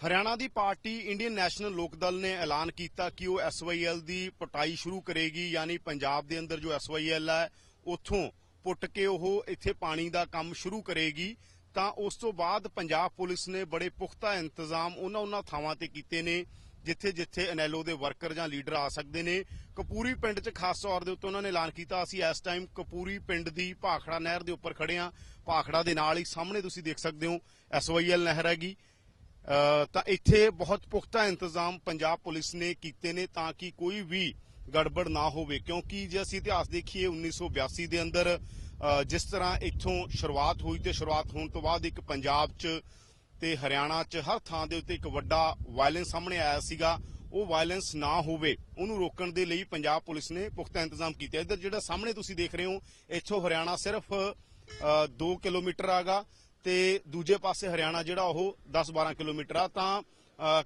ਹਰਿਆਣਾ ਦੀ party Indian National Lok Dal ਨੇ ਐਲਾਨ ਕੀਤਾ ਕਿ ਉਹ ਐਸਵਾਈਐਲ ਦੀ ਪਟਾਈ ਸ਼ੁਰੂ ਕਰੇਗੀ, ਯਾਨੀ ਪੰਜਾਬ ਦੇ ਅੰਦਰ ਜੋ ਐਸਵਾਈਐਲ ਹੈ, ਉੱਥੋਂ ਪੁੱਟ ਕੇ ਉਹ ਇੱਥੇ ਪਾਣੀ ਦਾ ਕੰਮ ਸ਼ੁਰੂ ਕਰੇਗੀ। ਤਾਂ ਉਸ ਤੋਂ ਬਾਅਦ ਪੰਜਾਬ ਪੁਲਿਸ ਨੇ ਬੜੇ ਪੁਖਤਾ ਇੰਤਜ਼ਾਮ ਉਹਨਾਂ ਉਹਨਾਂ ਥਾਵਾਂ ਤੇ ਕੀਤੇ ਨੇ, ਜਿੱਥੇ ਜਿੱਥੇ ਐਨਐਲਓ ਦੇ ਵਰਕਰ ਜਾਂ ਲੀਡਰ ਆ ਸਕਦੇ ਨੇ। ਕਪੂਰੀ ਪਿੰਡ 'ਚ ਖਾਸ ਤੌਰ ਦੇ ਉੱਤੇ ਉਹਨਾਂ ਨੇ ਐਲਾਨ ਕੀਤਾ। ਅਸੀਂ ਇਸ ਟਾਈਮ ਕਪੂਰੀ ਪਿੰਡ ਦੀ ਭਾਖੜਾ ਨਹਿਰ ਦੇ ਉੱਪਰ ਖੜੇ ਹਾਂ। ਭਾਖੜਾ ਦੇ ਨਾਲ ਹੀ ਸਾਹਮਣੇ ਤੁਸੀਂ ਦੇਖ ਸਕਦੇ ਹੋ ਐਸਵਾਈਐਲ ਨਹਿਰ ਹੈਗੀ। ਤਾਂ ਇੱਥੇ ਬਹੁਤ ਪੁਖਤਾ ਇੰਤਜ਼ਾਮ ਪੰਜਾਬ ਪੁਲਿਸ ਨੇ ਕੀਤੇ ਨੇ ਤਾਂ ਕਿ ਕੋਈ ਵੀ ਗੜਬੜ ਨਾ ਹੋਵੇ, ਕਿਉਂਕਿ ਜੇ ਅਸੀਂ ਇਤਿਹਾਸ ਦੇਖੀਏ 1982 ਦੇ ਅੰਦਰ ਜਿਸ ਤਰ੍ਹਾਂ ਇੱਥੋਂ ਸ਼ੁਰੂਆਤ ਹੋਈ ਤੇ ਸ਼ੁਰੂਆਤ ਹੋਣ ਤੋਂ ਬਾਅਦ ਇੱਕ ਪੰਜਾਬ 'ਚ ਤੇ ਹਰਿਆਣਾ 'ਚ ਹਰ ਥਾਂ ਦੇ ਉੱਤੇ ਇੱਕ ਵੱਡਾ ਵਾਇਲੈਂਸ ਸਾਹਮਣੇ ਆਇਆ ਸੀਗਾ, ਉਹ ਵਾਇਲੈਂਸ ਨਾ ਹੋਵੇ, ਉਹਨੂੰ ਰੋਕਣ ਦੇ ਲਈ ਪੰਜਾਬ ਪੁਲਿਸ ਨੇ ਪੁਖਤਾ ਇੰਤਜ਼ਾਮ ਕੀਤੇ। ਇੱਧਰ ਜਿਹੜਾ ਸਾਹਮਣੇ ਤੁਸੀਂ ਦੇਖ ਰਹੇ ਹੋ, ਇੱਥੋਂ ਹਰਿਆਣਾ ਸਿਰਫ 2 ਕਿਲੋਮੀਟਰ ਆਗਾ ਤੇ ਦੂਜੇ ਪਾਸੇ ਹਰਿਆਣਾ ਜਿਹੜਾ ਉਹ 10-12 ਕਿਲੋਮੀਟਰ ਆ ਤਾਂ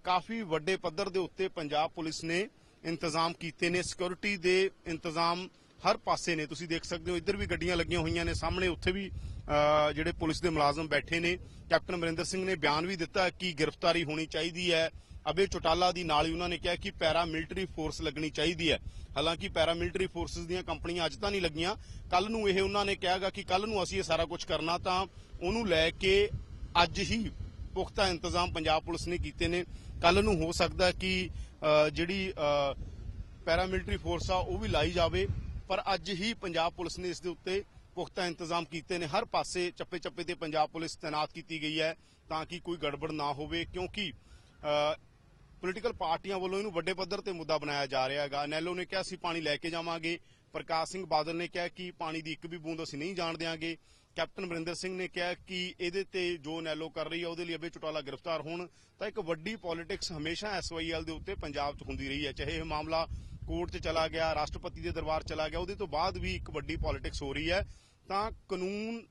ਕਾਫੀ ਵੱਡੇ ਪੱਧਰ ਦੇ ਉੱਤੇ ਪੰਜਾਬ ਪੁਲਿਸ ਨੇ ਇੰਤਜ਼ਾਮ ਕੀਤੇ ਨੇ। ਸਿਕਿਉਰਿਟੀ ਦੇ ਇੰਤਜ਼ਾਮ ਹਰ ਪਾਸੇ ਨੇ। ਤੁਸੀਂ ਦੇਖ ਸਕਦੇ ਹੋ ਇੱਧਰ ਵੀ ਗੱਡੀਆਂ ਲੱਗੀਆਂ ਹੋਈਆਂ ਨੇ। ਸਾਹਮਣੇ ਉੱਥੇ ਵੀ ਅ, ਜਿਹੜੇ ਪੁਲਿਸ ਦੇ ਮੁਲਾਜ਼ਮ ਬੈਠੇ ਨੇ। ਕੈਪਟਨ ਅਮਰਿੰਦਰ ਸਿੰਘ ਨੇ ਬਿਆਨ ਵੀ ਦਿੱਤਾ ਕਿ ਗ੍ਰਿਫਤਾਰੀ ਹੋਣੀ ਚਾਹੀਦੀ ਹੈ। ਅਬੇ ਚੋਟਾਲਾ ਦੀ ਨਾਲ ਹੀ ਉਹਨਾਂ ਨੇ ਕਿਹਾ ਕਿ ਪੈਰਾ ਮਿਲਟਰੀ ਫੋਰਸ ਲੱਗਣੀ ਚਾਹੀਦੀ ਹੈ। ਹਾਲਾਂਕਿ ਪੈਰਾ ਮਿਲਟਰੀ ਫੋਰਸਸ ਦੀਆਂ ਕੰਪਨੀਆਂ ਅੱਜ ਤਾਂ ਨਹੀਂ ਲੱਗੀਆਂ। ਕੱਲ ਨੂੰ ਇਹ ਉਹਨਾਂ ਨੇ ਕਿਹਾਗਾ ਕਿ ਕੱਲ ਨੂੰ ਅਸੀਂ ਇਹ ਸਾਰਾ ਕੁਝ ਕਰਨਾ ਤਾਂ ਉਹਨੂੰ ਲੈ ਕੇ ਅੱਜ ਹੀ ਪੁਖਤਾ ਇੰਤਜ਼ਾਮ ਪੰਜਾਬ ਪੁਲਿਸ ਨੇ ਕੀਤੇ ਨੇ। ਕੱਲ ਨੂੰ ਹੋ ਸਕਦਾ ਕਿ ਜਿਹੜੀ ਪੈਰਾ ਮਿਲਟਰੀ ਫੋਰਸ ਆ ਉਹ ਵੀ ਲਾਈ ਜਾਵੇ, ਪਰ ਅੱਜ ਹੀ ਪੰਜਾਬ ਪੁਲਿਸ ਨੇ ਇਸ ਦੇ ਉੱਤੇ ਪੁਖਤਾ ਇੰਤਜ਼ਾਮ ਕੀਤੇ ਨੇ। ਹਰ ਪਾਸੇ ਚੱਪੇ ਚੱਪੇ ਤੇ ਪੰਜਾਬ ਪੁਲਿਸ ਤਾਇਨਾਤ ਕੀਤੀ ਗਈ ਹੈ ਤਾਂ ਕਿ ਕੋਈ ਗੜਬੜ ਨਾ ਹੋਵੇ, ਕਿਉਂਕਿ ਪੋਲੀਟੀਕਲ ਪਾਰਟੀਆਂ ਵੱਲੋਂ ਇਹਨੂੰ ਵੱਡੇ ਪੱਧਰ ਤੇ ਮੁੱਦਾ ਬਣਾਇਆ ਜਾ ਰਿਹਾ ਹੈਗਾ। ਨੈਲੋ ਨੇ ਕਿਹਾ, ਅਸੀਂ ਪਾਣੀ ਲੈ ਕੇ ਜਾਵਾਂਗੇ। ਪ੍ਰਕਾਸ਼ ਸਿੰਘ ਬਾਦਲ ਨੇ ਕਿਹਾ ਕਿ ਪਾਣੀ ਦੀ ਇੱਕ ਵੀ ਬੂੰਦ ਅਸੀਂ ਨਹੀਂ ਜਾਣ ਦਿਆਂਗੇ। ਕੈਪਟਨ ਅਮਰਿੰਦਰ ਸਿੰਘ ਨੇ ਕਿਹਾ ਕਿ ਇਹਦੇ ਤੇ ਜੋ ਨੈਲੋ ਕਰ ਰਹੀ ਹੈ ਉਹਦੇ ਲਈ ਅਬੇ ਚੁਟਾਲਾ ਗ੍ਰਿਫਤਾਰ ਹੋਣ। ਤਾਂ ਇੱਕ ਵੱਡੀ ਪੋਲਿਟਿਕਸ ਹਮੇਸ਼ਾ ਐਸਵਾਈਐਲ ਦੇ ਉੱਤੇ ਪੰਜਾਬ 'ਚ ਹੁੰਦੀ ਰਹੀ ਹੈ। ਚਾਹੇ ਇਹ ਮਾਮਲਾ ਕੋਰਟ 'ਚ ਚਲਾ ਗਿਆ, ਰਾਸ਼ਟਰਪਤੀ ਦੇ ਦਰਬਾਰ ਚਲਾ ਗਿਆ, ਉਹਦੇ ਤੋਂ ਬਾਅਦ ਵੀ ਇੱਕ ਵੱਡੀ ਪੋਲਿਟਿਕਸ ਹੋ ਰਹੀ ਹੈ। ਤਾਂ ਕਾਨੂੰਨ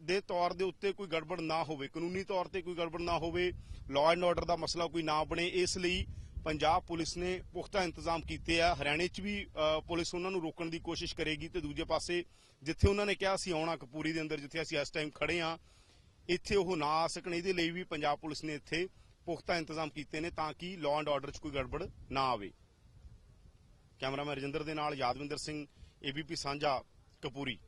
ਦੇ ਤੌਰ ਦੇ ਉੱਤੇ ਕੋਈ ਗੜਬੜ ਨਾ ਹੋਵੇ, ਕਾਨੂੰਨੀ ਤੌਰ ਤੇ ਕੋਈ ਗੜਬੜ ਨਾ ਹੋਵੇ ਲਾਅ ਐਂਡ ਆਰਡਰ ਦਾ ਮਸਲਾ ਕੋਈ ਨਾ ਬਣੇ, ਇਸ ਲਈ ਪੰਜਾਬ ਪੁਲਿਸ ਨੇ ਪੁਖਤਾ ਇੰਤਜ਼ਾਮ ਕੀਤੇ ਆ। ਹਰਿਆਣੇ 'ਚ ਵੀ ਪੁਲਿਸ ਉਹਨਾਂ ਨੂੰ ਰੋਕਣ ਦੀ ਕੋਸ਼ਿਸ਼ ਕਰੇਗੀ ਤੇ ਦੂਜੇ ਪਾਸੇ ਜਿੱਥੇ ਉਹਨਾਂ ਨੇ ਕਿਹਾ ਸੀ ਆਉਣਾ ਕਪੂਰੀ ਦੇ ਅੰਦਰ, ਜਿੱਥੇ ਅਸੀਂ ਇਸ ਟਾਈਮ ਖੜੇ ਆ ਇੱਥੇ ਉਹ ਨਾ ਆ ਸਕਣ। ਇਹਦੇ ਲਈ ਵੀ ਪੰਜਾਬ ਪੁਲਿਸ ਨੇ ਇੱਥੇ ਪੁਖਤਾ ਇੰਤਜ਼ਾਮ ਕੀਤੇ ਨੇ ਤਾਂ ਕਿ ਲਾਅ ਐਂਡ ਆਰਡਰ 'ਚ ਕੋਈ ਗੜਬੜ ਨਾ ਆਵੇ। ਕੈਮਰਾਮੈਨ ਰਜਿੰਦਰ ਦੇ ਨਾਲ ਯਾਦਵਿੰਦਰ ਸਿੰਘ ਏਬੀਪੀ ਸਾਂਝਾ, ਕਪੂਰੀ।